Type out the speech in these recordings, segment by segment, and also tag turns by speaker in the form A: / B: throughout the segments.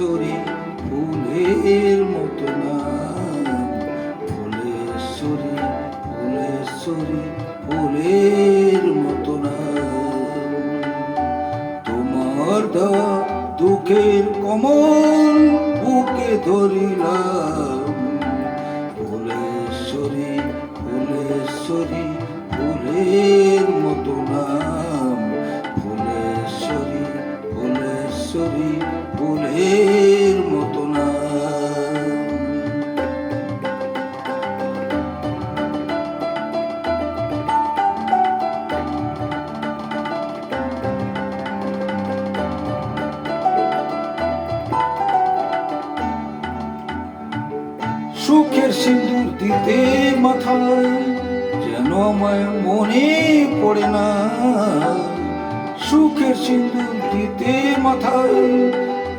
A: ফুলেশ্বরী ফুলের মতো নাম। ফুলেশ্বরী ফুলেশ্বরী ফুলের মতো তোমার দেওয়া দুঃখের কমল বুকে ধরিলাম। ফুলেশ্বরী ফুলেশ্বরী ফুলের মতো নাম। ফুলেশ্বরী ফুলেশ্বরী সিঁদুর দিতে মাথায় যেন আমায় মনে পড়ে না। সুখের সিঁদুর দিতে মাথায়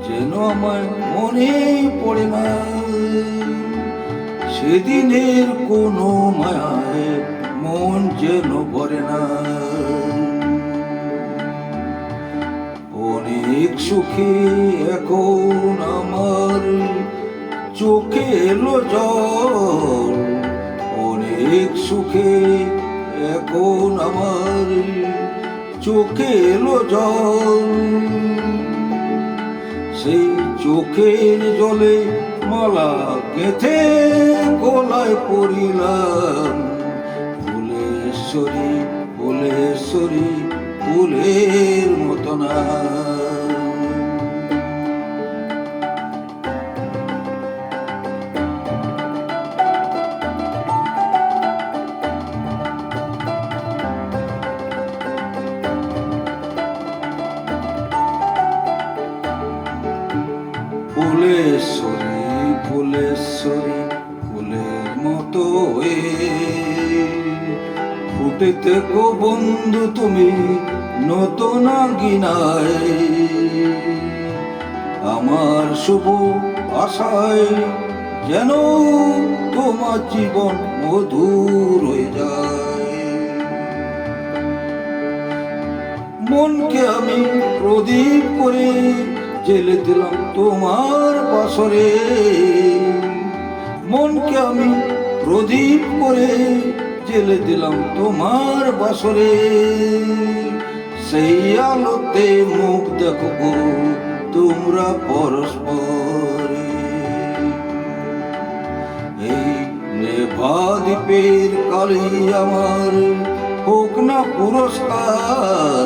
A: যেন আমায় মনে পড়ে না। সেদিনের কোনো মায়ায় মন যেন ভরে না। অনেক সুখে এখন আমার চোখে এলো জল। অনেক সুখে এখন আমার চোখে এলো জল। সেই চোখের জলে মালা গেথে গলায় পড়িলাম। ফুলেশ্বরী ফুলেশ্বরী, ফুলের মতো হয়ে ফুটেতে গো বন্ধু তুমি নতুন গিনায় আমার শুভ আশায় যেন তোমার জীবন মধুর হয়ে যায়। মনকে আমি প্রদীপ করে জেলে দিলাম তোমার বাসরে। মনকে আমি প্রদীপ করে জেলে দিলাম তোমার বাসরে। সেই আলোতে মুখ দেখো তোমরা পরস্পর। এই নেভা দ্বীপের কালি আমার হোক না পুরস্কার।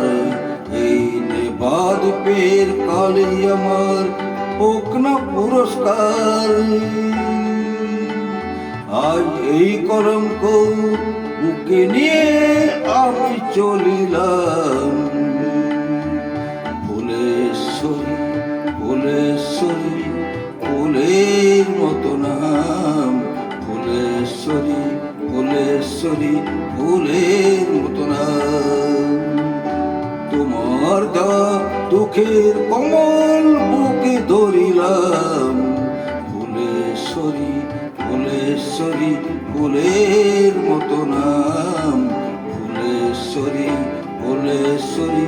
A: দ্বীপের আমার হোক না পুরস্কার। আজ এই কলঙ্ক বুকে নিয়ে আমি চলিলাম। ফুলেশ্বরী ফুলেশ্বরী ফুলের মতো নাম। ফুলেশ্বরী ফুলেশ্বরী ফুলের মতো নাম। তোমার দেওয়া দুঃখের কমল বুকে ধরিলাম। ফুলেশ্বরী ফুলেশ্বরী ফুলের মতো নাম। ফুলেশ্বরী ফুলেশ্বরী